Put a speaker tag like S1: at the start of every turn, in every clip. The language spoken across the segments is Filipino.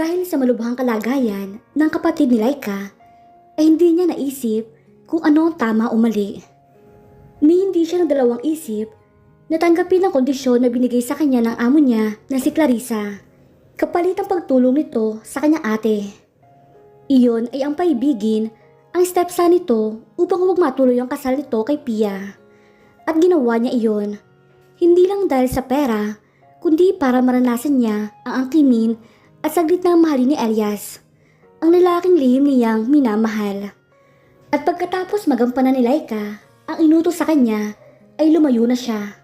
S1: Dahil sa malubhang kalagayan ng kapatid ni Laika, ay hindi niya naisip kung ano ang tama o mali. Ni hindi siya ng dalawang isip, natanggapin ang kondisyon na binigay sa kanya ng amo niya na si Clarissa. Kapalit ang pagtulong nito sa kanyang ate. Iyon ay ang paibigin ang stepson nito upang huwag matuloy ang kasal nito kay Pia. At ginawa niya iyon, hindi lang dahil sa pera, kundi para maranasan niya ang angkinin at saglit na mahalin ni Elias, ang lalaking lihim niyang minamahal. At pagkatapos magampanan ni Laika, ang inutos sa kanya ay lumayo na siya.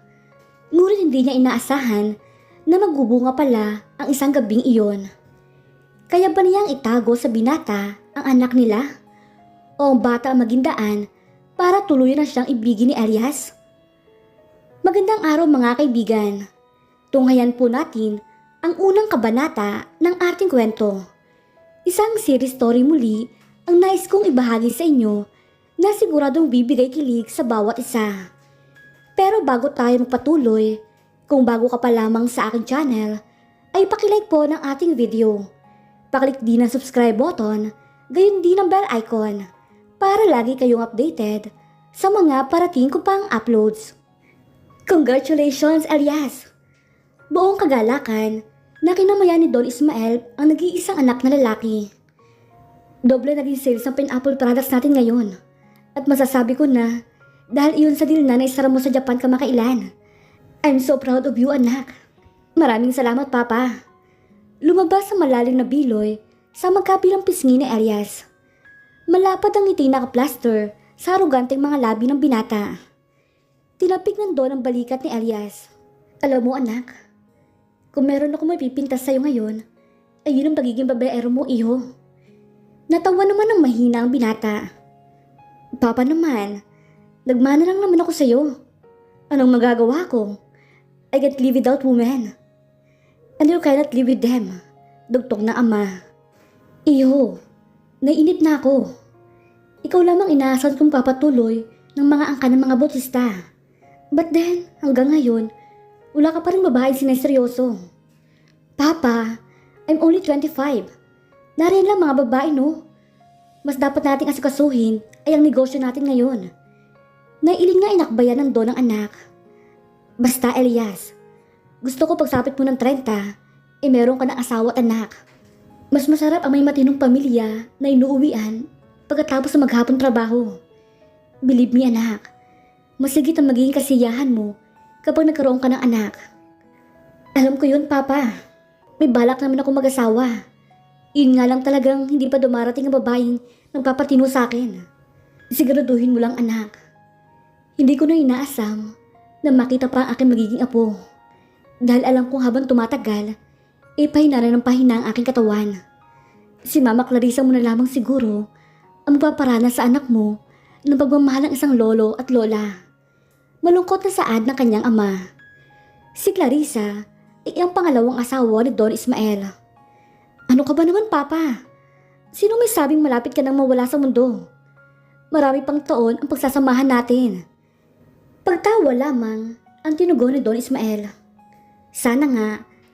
S1: Ngunit hindi niya inaasahan na magbubunga pala ang isang gabing iyon. Kaya ba niyang itago sa binata ang anak nila? O ang bata ang magindaan para tuluyan na siyang ibigin ni Elias? Magandang araw mga kaibigan. Tunghayan po natin ang unang kabanata ng ating kwento. Isang series story muli ang nais kong ibahagi sa inyo na siguradong bibigay kilig sa bawat isa. Pero bago tayo magpatuloy, kung bago ka pa lamang sa aking channel, ay pakilike po ng ating video. Paklik din ang subscribe button, gayon din ang bell icon para lagi kayong updated sa mga parating ko pang uploads. Congratulations, Elias! Buong kagalakan na kinamayan ni Don Ismael ang nag-iisang anak na lalaki. Doble naging sales ng pineapple products natin ngayon. At masasabi ko na dahil iyon sa deal na naisara mo sa Japan kamakailan. I'm so proud of you, anak. Maraming salamat, Papa. Lumabas sa malalim na biloy sa magkabilang pisngi ni Elias. Malapad ang ngiti naka-plaster sa aruganteng mga labi ng binata. Tinapik ng Don ang balikat ni Elias. Alam mo, anak, kung meron ako mapipintas sa'yo ngayon, ay yun ang pagiging babaero mo, iho. Natawa naman ng mahina ang binata. Papa naman, nagmana lang naman ako sa'yo. Anong magagawa ko? I can't live without women. And you cannot live with them. Dugtong na ama. Iho, naiinip na ako. Ikaw lamang inaasahan kong papatuloy ng mga angka ng mga botista. But then, hanggang ngayon, wala ka pa rin babae sineseryoso. Papa, I'm only 25. Nariyan lang mga babae, no? Mas dapat nating asikasuhin ay ang negosyo natin ngayon. Nailing nga inakbayan ng don ng anak. Basta, Elias, gusto ko pagsapit mo ng 30, eh meron ka ng asawa at anak. Mas masarap ang may matinong pamilya na inuuwian pagkatapos sa maghapon trabaho. Believe me, anak, masigit ang magiging kasiyahan mo kapag nagkaroon ka ng anak. Alam ko yun, Papa. May balak naman ako mag-asawa. Yun nga lang talagang hindi pa dumarating ang babaeng nagpapatino sa akin. Siguraduhin mo lang, anak. Hindi ko na inaasam na makita pa ang aking magiging apo. Dahil alam kong habang tumatagal, eh pahina na ng pahina ang aking katawan. Si Mama Clarissa mo na lamang siguro ang magpaparana sa anak mo ng pagmamahal ng isang lolo at lola. Malungkot na saad ng kanyang ama. Si Clarissa ay ang pangalawang asawa ni Don Ismael. Ano ka ba naman, Papa? Sino may sabing malapit ka nang mawala sa mundo? Marami pang taon ang pagsasamahan natin. Pagtawa lamang ang tinugon ni Don Ismael. Sana nga,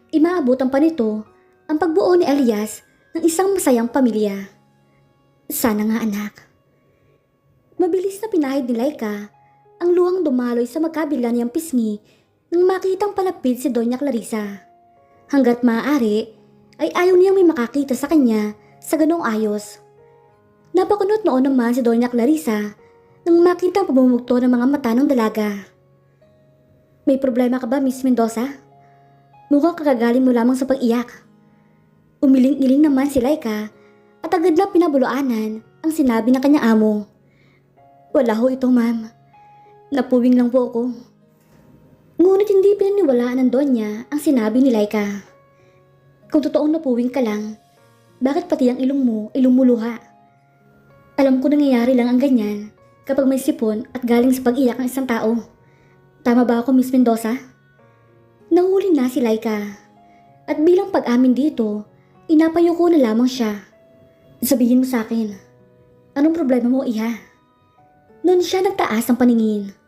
S1: imaabutan pa nito ang pagbuo ni Elias ng isang masayang pamilya. Sana nga anak. Mabilis na pinahid ni Laika ang luhang dumaloy sa magkabila niyang pisngi nang makitang palapit si Doña Clarissa. Hanggat maaari, ay ayaw niyang may makakita sa kanya sa ganong ayos. Napakunot noon naman si Doña Clarissa nang makita ang pamumugto ng mga mata ng dalaga. May problema ka ba, Miss Mendoza? Mukhang kagagaling mo lamang sa pag-iyak. Umiling-iling naman si Laika at agad na pinabuluanan ang sinabi ng kanyang amo. Wala ho ito, ma'am. Napuwing lang po ako. Ngunit hindi pinaniwalaan ng Donya ang sinabi ni Laika. Kung totoong napuwing ka lang, bakit pati ang ilong mo ay lumuluha? Alam ko nangyayari lang ang ganyan kapag may sipon at galing sa pag-iyak ng isang tao. Tama ba ako, Miss Mendoza? Nahuli na si Laika. At bilang pag-amin dito, inapayo ko na lamang siya. Sabihin mo sa akin, anong problema mo, Iha? Noon siya nagtaas ang paningin.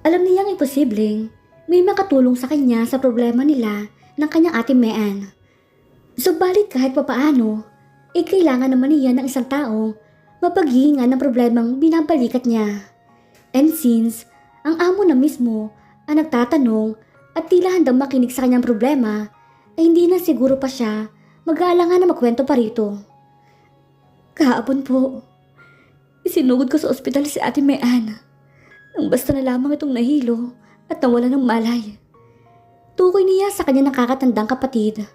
S1: Alam niyang imposibleng may makatulong sa kanya sa problema nila ng kanyang ate Mean. Subalit kahit papaano, eh kailangan naman niya ng isang tao mapaghihinga ng problemang binabalikat niya. And since ang amo na mismo ang nagtatanong at tila handang makinig sa kanyang problema, ay hindi na siguro pa siya mag-aalangan na magkwento pa rito. Kahapon po, isinugod ko sa ospital si Ate Mayan. Nang basta na lamang itong nahilo at nawala ng malay. Tukoy niya sa kanya nakakatandang kapatid.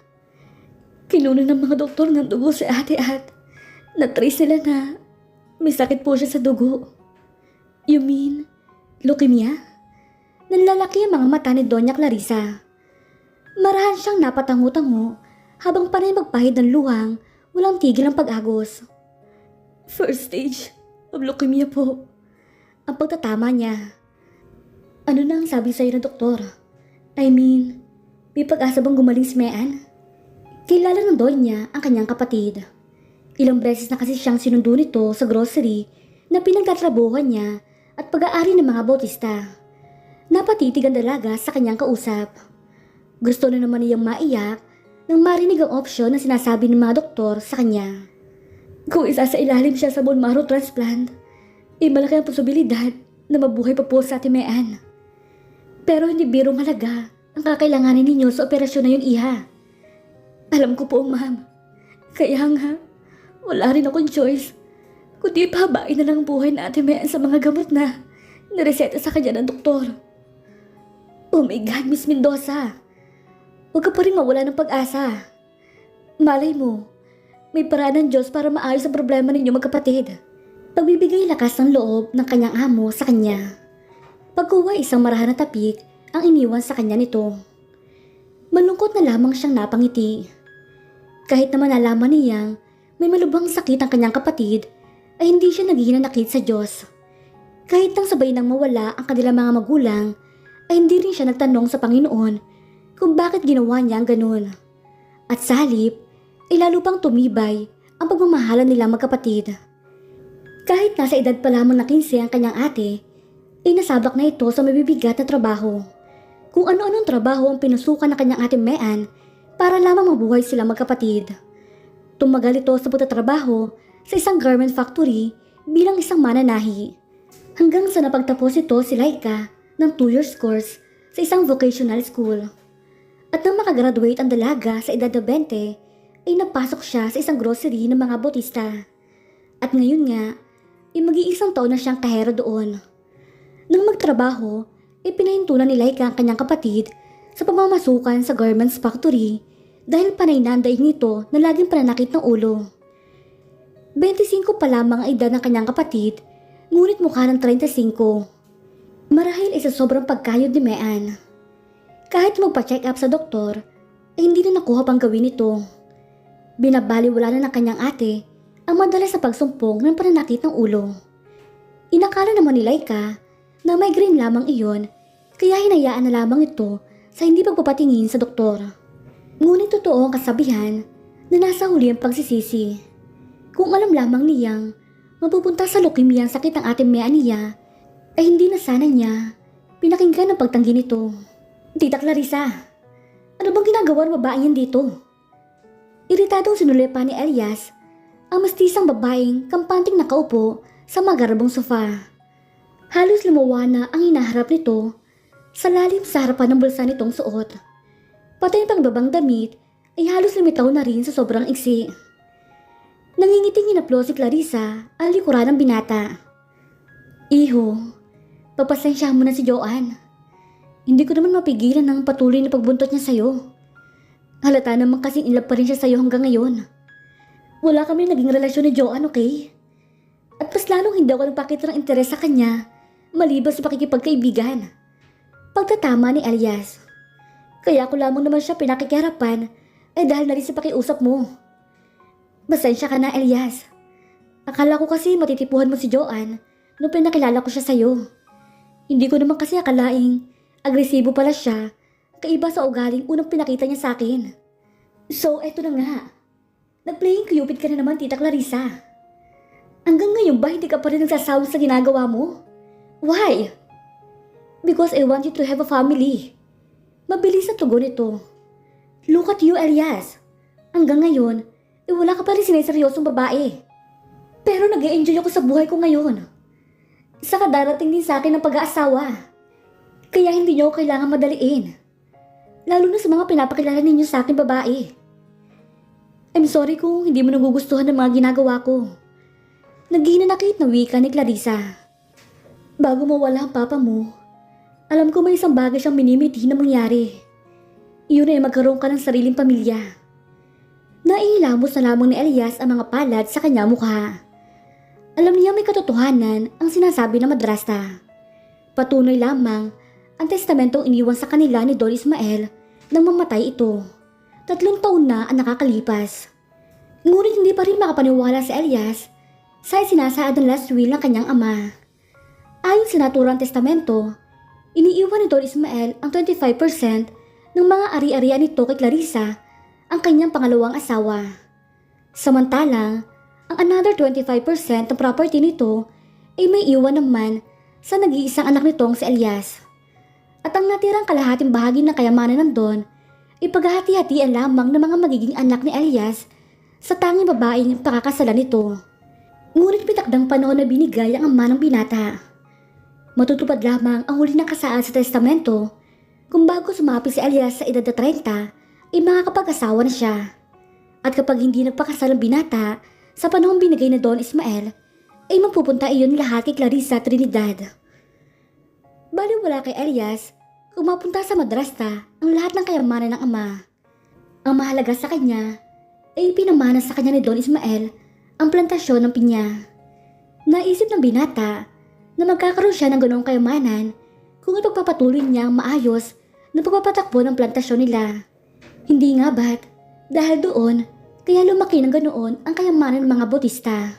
S1: Kinunan ng mga doktor ng dugo si ate at natrace nila na may sakit po siya sa dugo. You mean, leukemia? Nanlalaki ang mga mata ni Doña Clarissa. Marahan siyang napatango-tango habang panay magpahid ng luhang walang tigil ang pag-agos. First stage of leukemia po. Ang pagtatama niya. Ano na ang sabi sa'yo ng doktor? I mean, may pag-asa bang gumaling si Mayan? Kilala ng Donya ang kanyang kapatid. Ilang beses na kasi siyang sinundo nito sa grocery na pinagtatrabuhan niya at pag-aari ng mga bautista. Napatitig ang dalaga sa kanyang kausap. Gusto na naman niyang maiyak nang marinig ang opsyon na sinasabi ng mga doktor sa kanya. Kung isa sa ilalim siya sa bone marrow transplant, ay malaki ang posibilidad na mabuhay pa po sa ating Mayan. Pero hindi birong halaga ang kakailanganin ninyo sa operasyon na yun, Iha. Alam ko po, ma'am. Kaya nga, wala rin akong choice. Kundi pahabain na lang ang buhay na ate Mayan sa mga gamot na nireseta sa kanya ng doktor. Oh my God, Miss Mendoza. Huwag ka pa rin mawala ng pag-asa. Malay mo, may paraan ng Diyos para maayos ang problema ninyo magkapatid. Pagbibigay lakas ng loob ng kanyang amo sa kanya. Pagkuha isang marahan na tapik ang iniwan sa kanya nito. Malungkot na lamang siyang napangiti. Kahit naman nalaman niyang may malubhang sakit ang kanyang kapatid, ay hindi siya naghihinanakit sa Diyos. Kahit nang sabay nang mawala ang kanilang mga magulang, ay hindi rin siya nagtanong sa Panginoon kung bakit ginawa niya ang ganun. At sa halip, ay lalo pang tumibay ang pagmamahalan nila magkapatid. Kahit nasa edad pa lamang na 15 ang kanyang ate, ay nasabak na ito sa mabibigat na trabaho. Kung ano-anong trabaho ang pinusukan ng kanyang ate Mean para lamang mabuhay sila magkapatid. Tumagal ito sa pagtatrabaho sa isang garment factory bilang isang mananahi. Hanggang sa napagtapos ito si Laika ng 2 years course sa isang vocational school. At nang makagraduate ang dalaga sa edad na 20, ay napasok siya sa isang grocery ng mga botista. At ngayon nga, ay mag-iisang taon na siyang kahero doon. Nang magtrabaho, ay pinahintunan ni Laika ang kanyang kapatid sa pamamasukan sa garments factory dahil panay na ang daig nito na laging pananakit ng ulo. 25 pa lamang ang edad ng kanyang kapatid, ngunit mukha ng 35. Marahil ay sa sobrang pagkayod ni Mean. Kahit magpa-check up sa doktor, ay hindi na nakuha pang gawin ito. Binabaliwala na ng kanyang ate ang madalas sa pagsumpong ng pananakit ng ulo. Inakala naman ni Laika na migraine lamang iyon kaya hinayaan na lamang ito sa hindi pagpapatingin sa doktor. Ngunit totoo ang kasabihan na nasa huli ang pagsisisi. Kung alam lamang niyang mapupunta sa leukemia ang sakit ng ating mea niya, ay hindi na sana niya pinakinggan ang pagtanggi nito. Tita Clarissa, ano bang ginagawa ng babaeng yan dito? Iritadong sinuli pa ni Elias ang mastisang babaeng kampanting nakaupo sa magarabong sofa. Halos lumawa na ang hinaharap nito sa lalim sa harapan ng bulsa nitong suot. Pati ang pangbabang damit ay halos lumitaw na rin sa sobrang iksi. Nangingiting inaplo si Clarissa ang likuran ng binata. Iho, papasensya mo na si Joanne. Hindi ko naman mapigilan ng patuloy na pagbuntot niya sa'yo. Halata naman kasing inlove pa rin siya sa'yo hanggang ngayon. Wala kami naging relasyon ni Joanne, okay? At mas lalong hindi ako nagpakita ng interes sa kanya maliban sa pakikipagkaibigan. Pagtatama ni Elias. Kaya ko lamang naman siya pinakikiharapan eh dahil na rin sa pakiusap mo. Basensya ka na, Elias. Akala ko kasi matitipuhan mo si Joanne nung pinakilala ko siya sa'yo. Hindi ko naman kasi akalaing agresibo pala siya kaiba sa ugaling unang pinakita niya sa akin. So, eto na nga. Nag-playing cupid ka na naman, Tita Clarissa. Hanggang ngayon ba hindi ka pa rin nagsasawa sa ginagawa mo? Why? Because I want you to have a family. Mabilis na tugon ito. Look at you, Elias. Hanggang ngayon, eh wala ka pa rin sineseryosong babae. Pero nag enjoy ako sa buhay ko ngayon. Saka darating din sa akin ng pag-aasawa. Kaya hindi niyo kailangan madaliin. Lalo na sa mga pinapakilala ninyo sa akin babae. I'm sorry kung hindi mo nagugustuhan ng mga ginagawa ko. Naghihinanakit na wika ni Clarissa. Bago mawala ang papa mo, alam ko may isang bagay siyang minimiti na mangyari. Iyon ay magkaroon ka ng sariling pamilya. Naihilamos na lamang ni Elias ang mga palad sa kanya mukha. Alam niya may katotohanan ang sinasabi ng madrasta. Patunay lamang ang testamentong iniwan sa kanila ni Don Ismael nang mamatay ito. Tatlong taon na ang nakakalipas. Ngunit hindi pa rin makapaniwala si Elias sa sinasaad ng last will ng kanyang ama. Ayon sa naturang testamento, iniiwan ni Don Ismael ang 25% ng mga ari-arian nito kay Clarissa, ang kanyang pangalawang asawa. Samantalang, ang another 25% ng property nito ay may iwan naman sa nag-iisang anak nitong si Elias. At ang natirang kalahating bahagi ng kayamanan ng Don ay paghahati-hatian lamang ng mga magiging anak ni Elias sa tanging babaeng pakakasalan nito. Ngunit pitakdang panahon na binigay ang ama ng binata. Matutupad lamang ang huli ng kasaad sa testamento kung bago sumapit si Elias sa edad na 30 ay makakapag-asawa na siya. At kapag hindi nagpakasal ang binata sa panahong binigay na Don Ismael, ay mapupunta iyon lahat kay Clarissa Trinidad. Bali wala kay Elias kung mapunta sa madrasta ang lahat ng kayamanan ng ama. Ang mahalaga sa kanya ay pinamana sa kanya ni Don Ismael ang plantasyon ng pinya. Naisip ng binata na magkakaroon siya ng ganoong kayamanan kung ipagpapatuloy niya ang maayos na pagpapatakbo ng plantasyon nila. Hindi nga ba't dahil doon kaya lumaki ng ganoon ang kayamanan ng mga Bautista.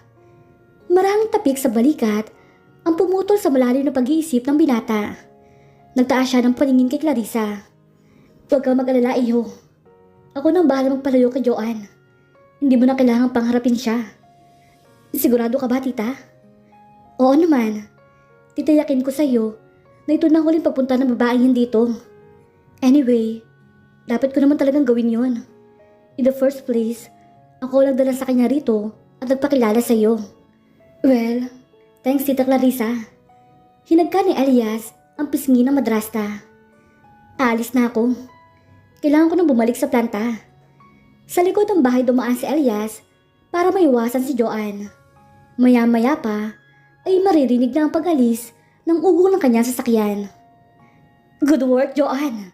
S1: Maraming tapik sa balikat ang pumutol sa malalim na pag-iisip ng binata. Nagtaas siya ng paningin kay Clarissa. Huwag kang mag-alala, iho. Ako nang bahala magpalayo kay Joanne. Hindi mo na kailangang pangharapin siya. Sigurado ka ba, tita? Oo naman. Titayakin ko sa iyo na ito na huling papunta ng babaeng yan dito. Anyway, dapat ko naman talagang gawin yon. In the first place, ako lang dala sa kanya rito at nagpakilala sa iyo. Well, thanks Tita Clarissa. Hinagka ni Elias ang pisngi ng madrasta. Aalis na ako. Kailangan ko nang bumalik sa planta. Sa likod ng bahay dumaan si Elias para maiwasan si Joanne. Maya-maya pa ay maririnig na ang pag-alis ng ugong ng kanyang sasakyan. Good work, Joanne!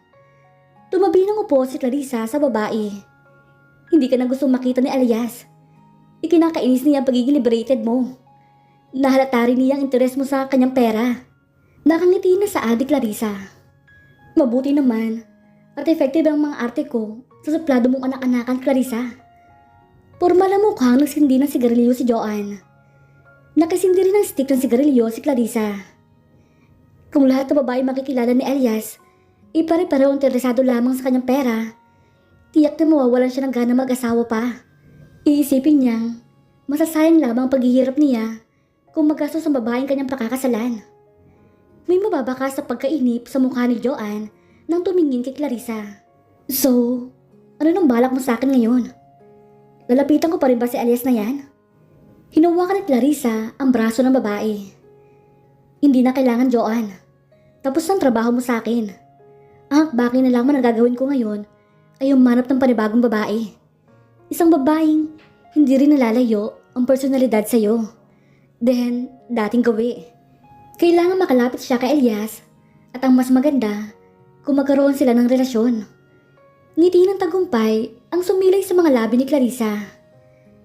S1: Tumabi ng upo si Clarissa sa babae. Hindi ka na gustong makita ni Elias. Ikinakainis niya ang pagiging liberated mo. Nahalata rin niya ang interes mo sa kanyang pera. Nakangiti na sa adik Clarissa. Mabuti naman at effective ang mga arte ko sa suplado mong anak-anakan Clarissa. Formal ang mukhang nagsindi ng sigarilyo si Joanne. Nakisindi rin ng stick ng sigarilyo si Clarissa. Kung lahat ng babae makikilala ni Elias, ipare-pareho interesado lamang sa kanyang pera, tiyak na mawawalan siya ng gana mag-asawa pa. Iisipin niyang, masasayang lamang ang paghihirap niya kung magastos ang babaeng kanyang pakakasalan. May mababaka sa pagkainip sa mukha ni Joanne nang tumingin kay Clarissa. So, ano nang balak mo sa akin ngayon? Lalapitan ko pa rin ba si Elias na yan? Hinawakan ni Clarissa ang braso ng babae. Hindi na kailangan, Joanne. Tapos ang trabaho mo sa akin. Ang hakbakin na lamang na gagawin ko ngayon ay umanap ng panibagong babae. Isang babaeng hindi rin nalalayo ang personalidad sa'yo. Then, dating gawi. Kailangan makalapit siya kay Elias at ang mas maganda kung magkaroon sila ng relasyon. Ngiti ng tagumpay ang sumilay sa mga labi ni Clarissa.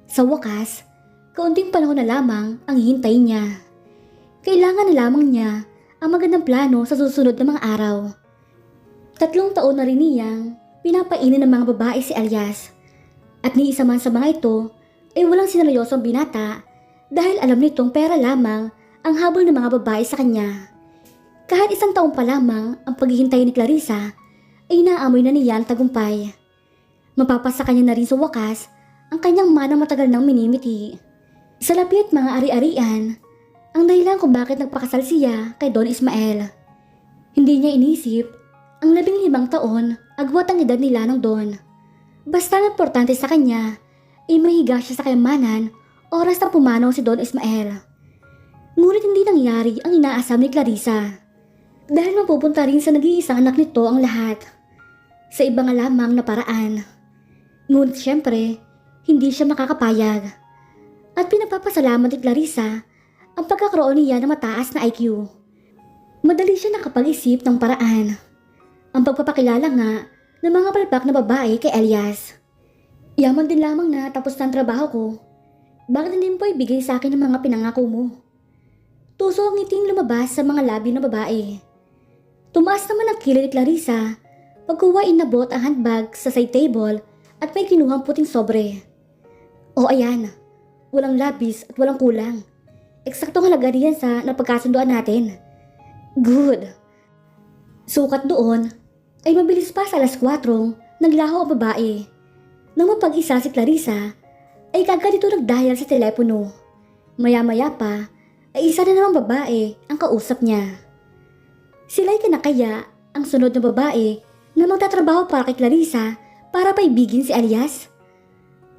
S1: Sa wakas, kaunting panahon na lamang ang hihintay niya. Kailangan na lamang niya ang magandang plano sa susunod na mga araw. Tatlong taon na rin niyang pinapainin ng mga babae si Elias. At ni isa man sa mga ito ay walang sinaryosong binata dahil alam nitong pera lamang ang habol ng mga babae sa kanya. Kahit isang taon pa lamang ang paghihintay ni Clarissa ay naamoy na niya ang tagumpay. Mapapasa kanya na rin sa wakas ang kanyang manang matagal nang minimiti. Sa lapit mga ari-arian, ang dahilan kung bakit nagpakasal siya kay Don Ismael. Hindi niya inisip ang labing limang taon agwat ang edad nila ng Don. Basta ang importante sa kanya ay mahiga siya sa kayamanan oras na pumanaw si Don Ismael. Ngunit hindi nangyari ang inaasam ni Clarissa. Dahil mapupunta rin sa nag-iisang anak nito ang lahat. Sa iba nga lamang na paraan. Ngunit syempre, hindi siya makakapayag. At pinapapasalamat ni Clarissa ang pagkakaroon niya ng mataas na IQ. Madali siya nakapag-isip ng paraan. Ang pagpapakilala nga ng mga palpak na babae kay Elias. Yaman din lamang na tapos na trabaho ko. Bakit hindi mo ibigay sa akin ang mga pinangako mo? Tuso ang ngiting lumabas sa mga labi ng babae. Tumaas naman ang kilay ni Clarissa pagkuha inabot ang handbag sa side table at may kinuhang puting sobre. O ayan, walang labis at walang kulang. Eksaktong halaga riyan sa napagkasunduan natin. Good. Sukat doon ay mabilis pa sa alas 4 naglaho ang babae. Nang mapag-isa si Clarissa ay kagad ito nagdial sa telepono. Maya-maya pa ay isa na namang babae ang kausap niya. Sila'y kinakaya ang sunod na babae na magtatrabaho para kay Clarissa para paibigin si Elias.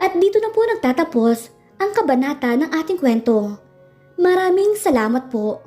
S1: At dito na po nagtatapos ang kabanata ng ating kwento. Maraming salamat po.